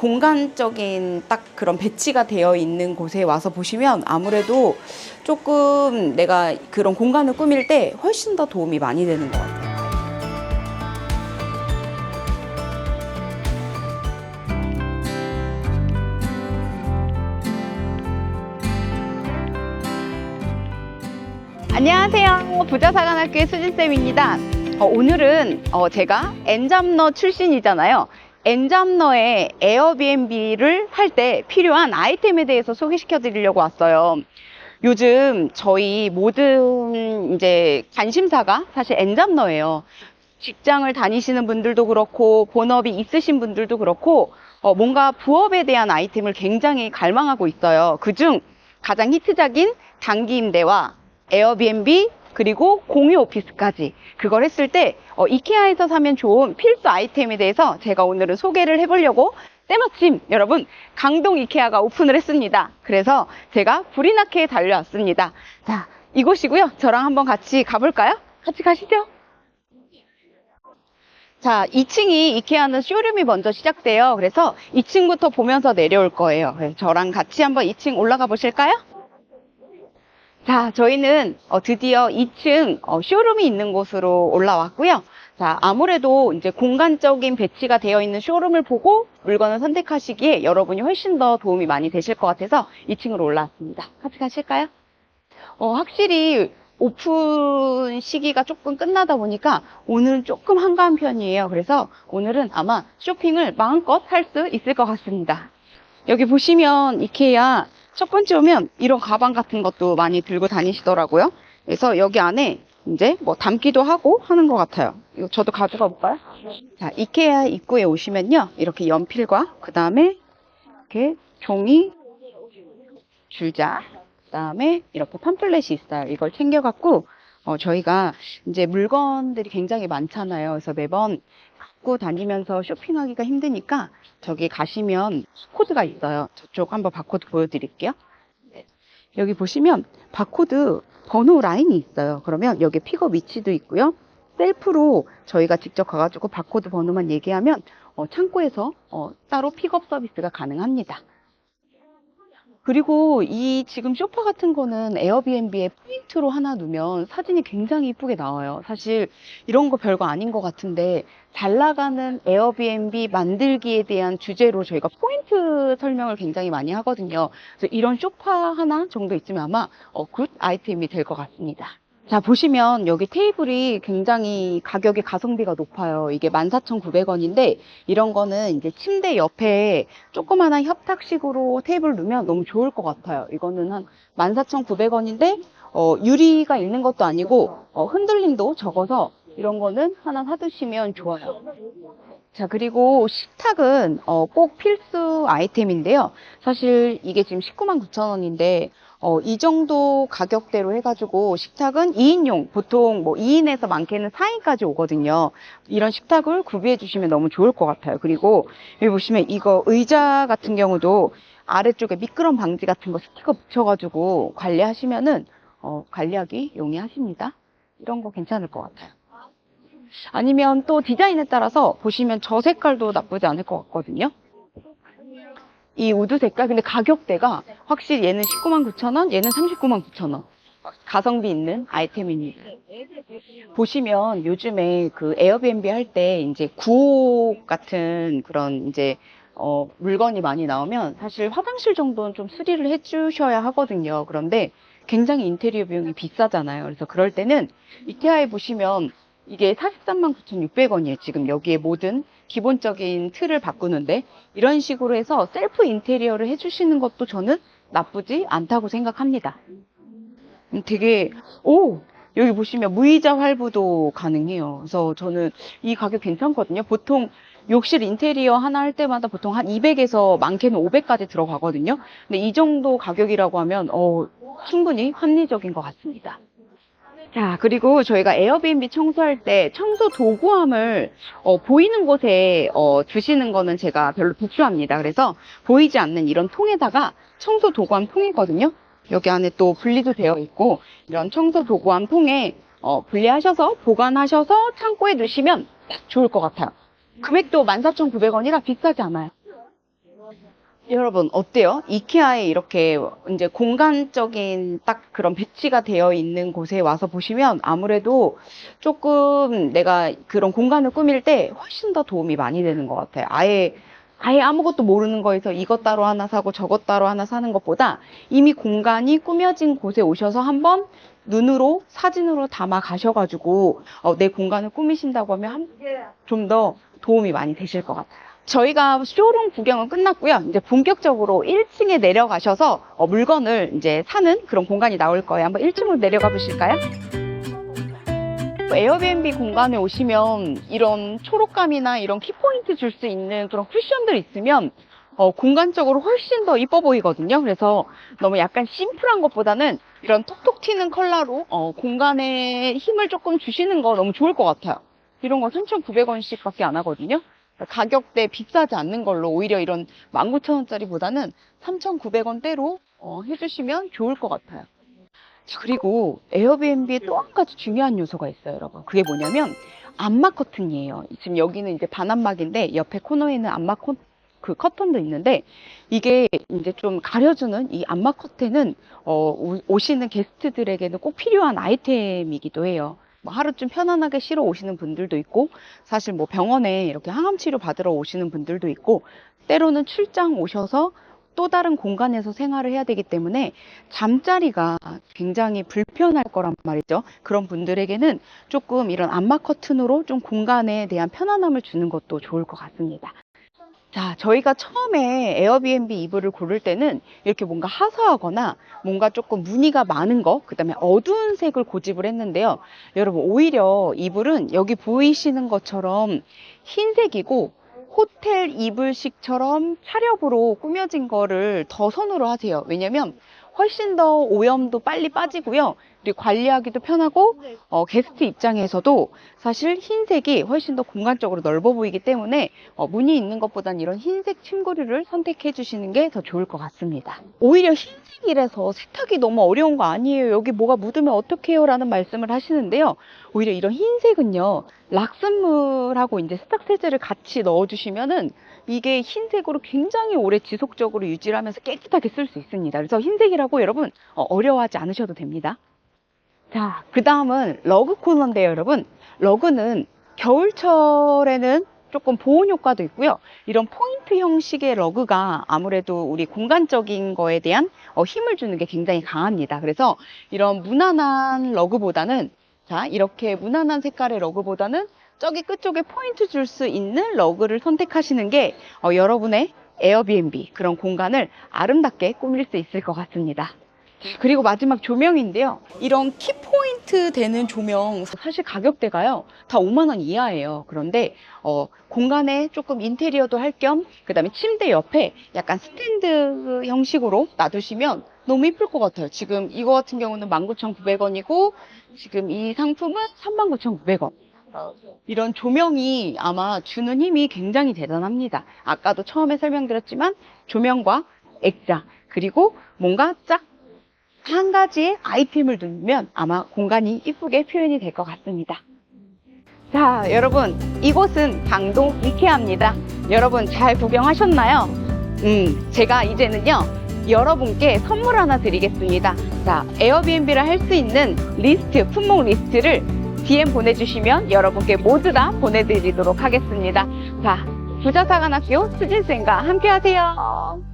공간적인 딱 그런 배치가 되어 있는 곳에 와서 보시면 아무래도 조금 내가 그런 공간을 꾸밀 때 훨씬 더 도움이 많이 되는 것 같아요. 안녕하세요. 부자사관학교의 수진쌤입니다. 어, 오늘은 어, 제가 엔잡너 출신이잖아요. 엔잡너의 에어비앤비를 할 때 필요한 아이템에 대해서 소개시켜 드리려고 왔어요. 요즘 저희 모든 이제 관심사가 사실 엔잡너예요. 직장을 다니시는 분들도 그렇고 본업이 있으신 분들도 그렇고 어, 뭔가 부업에 대한 아이템을 굉장히 갈망하고 있어요. 그중 가장 히트작인 단기 임대와 에어비앤비 그리고 공유 오피스까지 그걸 했을 때 어, 이케아에서 사면 좋은 필수 아이템에 대해서 제가 오늘은 소개를 해보려고 때마침 여러분 강동 이케아가 오픈을 했습니다. 그래서 제가 나게 달려왔습니다. 자 이곳이고요. 저랑 한번 같이 가볼까요? 같이 가시죠. 자, 2층이 이케아는 쇼룸이 먼저 시작돼요. 그래서 2층부터 보면서 내려올 거예요. 그래서 저랑 같이 한번 2층 올라가 보실까요? 자, 저희는 어, 드디어 2층 어, 쇼룸이 있는 곳으로 올라왔고요. 자, 아무래도 이제 공간적인 배치가 되어 있는 쇼룸을 보고 물건을 선택하시기에 여러분이 훨씬 더 도움이 많이 되실 것 같아서 2층으로 올라왔습니다. 같이 가실까요? 어, 확실히 오픈 시기가 조금 끝나다 보니까 오늘은 조금 한가한 편이에요. 그래서 오늘은 아마 쇼핑을 마음껏 할 수 있을 것 같습니다. 여기 보시면 이케아 첫 번째 오면 이런 가방 같은 것도 많이 들고 다니시더라고요. 그래서 여기 안에 이제 뭐 담기도 하고 하는 것 같아요. 이거 저도 가져가 볼까요? 자, 이케아 입구에 오시면요. 이렇게 연필과 그 다음에 이렇게 종이, 줄자, 그 다음에 이렇게 팜플렛이 있어요. 이걸 챙겨갖고 어, 저희가 이제 물건들이 굉장히 많잖아요. 그래서 매번 갖고 다니면서 쇼핑하기가 힘드니까 저기 가시면 코드가 있어요. 저쪽 한번 바코드 보여드릴게요. 네. 여기 보시면 바코드 번호 라인이 있어요. 그러면 여기 픽업 위치도 있고요. 셀프로 저희가 직접 가가지고 바코드 번호만 얘기하면 어, 창고에서 어, 따로 픽업 서비스가 가능합니다. 그리고 이 지금 소파 같은 거는 에어비앤비에 포인트로 하나 두면 사진이 굉장히 이쁘게 나와요. 사실 이런 거 별거 아닌 것 같은데 잘 나가는 에어비앤비 만들기에 대한 주제로 저희가 포인트 설명을 굉장히 많이 하거든요. 그래서 이런 소파 하나 정도 있으면 아마 어, 굿 아이템이 될 것 같습니다. 자, 보시면 여기 테이블이 굉장히 가격이 가성비가 높아요. 이게 14,900원인데 이런 거는 이제 침대 옆에 조그마한 협탁식으로 테이블 놓으면 너무 좋을 것 같아요. 이거는 한 14,900원인데 어, 유리가 있는 것도 아니고 어, 흔들림도 적어서 이런 거는 하나 사두시면 좋아요. 자, 그리고 식탁은 어, 꼭 필수 아이템인데요. 사실 이게 지금 19만 9천 원인데 어, 이 정도 가격대로 해가지고 식탁은 2인용, 보통 뭐 2인에서 많게는 4인까지 오거든요. 이런 식탁을 구비해 주시면 너무 좋을 것 같아요. 그리고 여기 보시면 이거 의자 같은 경우도 아래쪽에 미끄럼 방지 같은 거 스티커 붙여가지고 관리하시면은 어, 관리하기 용이하십니다. 이런 거 괜찮을 것 같아요. 아니면 또 디자인에 따라서 보시면 저 색깔도 나쁘지 않을 것 같거든요. 이 우드 색깔 근데 가격대가 확실히 얘는 19만 9천 원, 얘는 39만 9천 원. 가성비 있는 아이템입니다. 보시면 요즘에 그 에어비앤비 할 때 이제 구옥 같은 그런 이제 어, 물건이 많이 나오면 사실 화장실 정도는 좀 수리를 해주셔야 하거든요. 그런데 굉장히 인테리어 비용이 비싸잖아요. 그래서 그럴 때는 이케아에 보시면 이게 43만 9,600원이에요. 지금 여기에 모든 기본적인 틀을 바꾸는데 이런 식으로 해서 셀프 인테리어를 해주시는 것도 저는 나쁘지 않다고 생각합니다. 음, 되게 오 여기 보시면 무이자 활부도 가능해요. 그래서 저는 이 가격 괜찮거든요. 보통 욕실 인테리어 하나 할 때마다 보통 한 200에서 많게는 500까지 들어가거든요. 근데 이 정도 가격이라고 하면 어, 충분히 합리적인 것 같습니다. 자, 그리고 저희가 에어비앤비 청소할 때 청소 도구함을 어, 보이는 곳에 어, 두시는 거는 제가 별로 부추합니다. 그래서 보이지 않는 이런 통에다가 청소 도구함 통이거든요. 여기 안에 또 분리도 되어 있고 이런 청소 도구함 통에 어, 분리하셔서 보관하셔서 창고에 두시면 딱 좋을 것 같아요. 금액도 14,900원이라 비싸지 않아요. 여러분 어때요? 이케아에 이렇게 이제 공간적인 딱 그런 배치가 되어 있는 곳에 와서 보시면 아무래도 조금 내가 그런 공간을 꾸밀 때 훨씬 더 도움이 많이 되는 것 같아요. 아예 아예 아무것도 모르는 거에서 이것 따로 하나 사고 저것 따로 하나 사는 것보다 이미 공간이 꾸며진 곳에 오셔서 한번 눈으로 사진으로 담아 가셔가지고 어, 내 공간을 꾸미신다고 하면 좀 더 도움이 많이 되실 것 같아요. 저희가 쇼룸 구경은 끝났고요. 이제 본격적으로 1층에 내려가셔서 어, 물건을 이제 사는 그런 공간이 나올 거예요. 한번 1층으로 내려가 보실까요? 에어비앤비 공간에 오시면 이런 초록감이나 이런 키포인트 줄 수 있는 그런 쿠션들 있으면 어, 공간적으로 훨씬 더 이뻐 보이거든요. 그래서 너무 약간 심플한 것보다는 이런 톡톡 튀는 컬러로 어, 공간에 힘을 조금 주시는 거 너무 좋을 것 같아요. 이런 거 3,900원씩 밖에 안 하거든요. 가격대 비싸지 않는 걸로 오히려 이런 19,000원짜리보다는 3,900원대로 어, 해주시면 좋을 것 같아요. 자, 그리고 에어비앤비에 또한 가지 중요한 요소가 있어요, 여러분. 그게 뭐냐면 암막 커튼이에요. 지금 여기는 이제 반암막인데 옆에 코너에는 암막 커, 그 커튼도 있는데 이게 이제 좀 가려주는 이 암막 커튼은 어, 오- 오시는 게스트들에게는 꼭 필요한 아이템이기도 해요. 뭐 하루쯤 편안하게 쉬러 오시는 분들도 있고 사실 뭐 병원에 이렇게 항암 치료 받으러 오시는 분들도 있고 때로는 출장 오셔서 또 다른 공간에서 생활을 해야 되기 때문에 잠자리가 굉장히 불편할 거란 말이죠. 그런 분들에게는 조금 이런 암막 커튼으로 좀 공간에 대한 편안함을 주는 것도 좋을 것 같습니다. 자, 저희가 처음에 에어비앤비 이불을 고를 때는 이렇게 뭔가 하사하거나 뭔가 조금 무늬가 많은 거, 그 다음에 어두운 색을 고집을 했는데요. 여러분, 오히려 이불은 여기 보이시는 것처럼 흰색이고 호텔 이불식처럼 차렵으로 꾸며진 거를 더 선호를 하세요. 왜냐면 훨씬 더 오염도 빨리 빠지고요. 그리고 관리하기도 편하고 어, 게스트 입장에서도 사실 흰색이 훨씬 더 공간적으로 넓어 보이기 때문에 어, 무늬 있는 것보다는 이런 흰색 침구류를 선택해 주시는 게 더 좋을 것 같습니다. 오히려 흰색이라서 세탁이 너무 어려운 거 아니에요. 여기 뭐가 묻으면 어떡해요? 라는 말씀을 하시는데요. 오히려 이런 흰색은요. 락슨물하고 이제 세탁 세제를 같이 넣어 주시면은 이게 흰색으로 굉장히 오래 지속적으로 유지를 하면서 깨끗하게 쓸 수 있습니다. 그래서 흰색이라고 여러분 어, 어려워하지 않으셔도 됩니다. 자, 그 다음은 러그 코너인데요, 여러분. 러그는 겨울철에는 조금 보온 효과도 있고요. 이런 포인트 형식의 러그가 아무래도 우리 공간적인 거에 대한 어, 힘을 주는 게 굉장히 강합니다. 그래서 이런 무난한 러그보다는 자, 이렇게 무난한 색깔의 러그보다는 저기 끝쪽에 포인트 줄 수 있는 러그를 선택하시는 게 어, 여러분의 에어비앤비 그런 공간을 아름답게 꾸밀 수 있을 것 같습니다. 그리고 마지막 조명인데요. 이런 키포인트 되는 조명 사실 가격대가요. 다 5만 원 이하예요. 그런데 어, 공간에 조금 인테리어도 할 겸 그 다음에 침대 옆에 약간 스탠드 형식으로 놔두시면 너무 이쁠 것 같아요. 지금 이거 같은 경우는 19,900원이고 지금 이 상품은 39,900원. 이런 조명이 아마 주는 힘이 굉장히 대단합니다. 아까도 처음에 설명드렸지만 조명과 액자 그리고 뭔가 짝 한 가지의 아이템을 두면 아마 공간이 이쁘게 표현이 될 것 같습니다. 자, 여러분, 이곳은 강동 이케아입니다. 여러분 잘 구경하셨나요? 음, 제가 이제는요, 여러분께 선물 하나 드리겠습니다. 자, 에어비앤비를 할 수 있는 리스트, 품목 리스트를 DM 보내주시면 여러분께 모두 다 보내드리도록 하겠습니다. 자, 부자사관학교 수진쌤과 함께 하세요.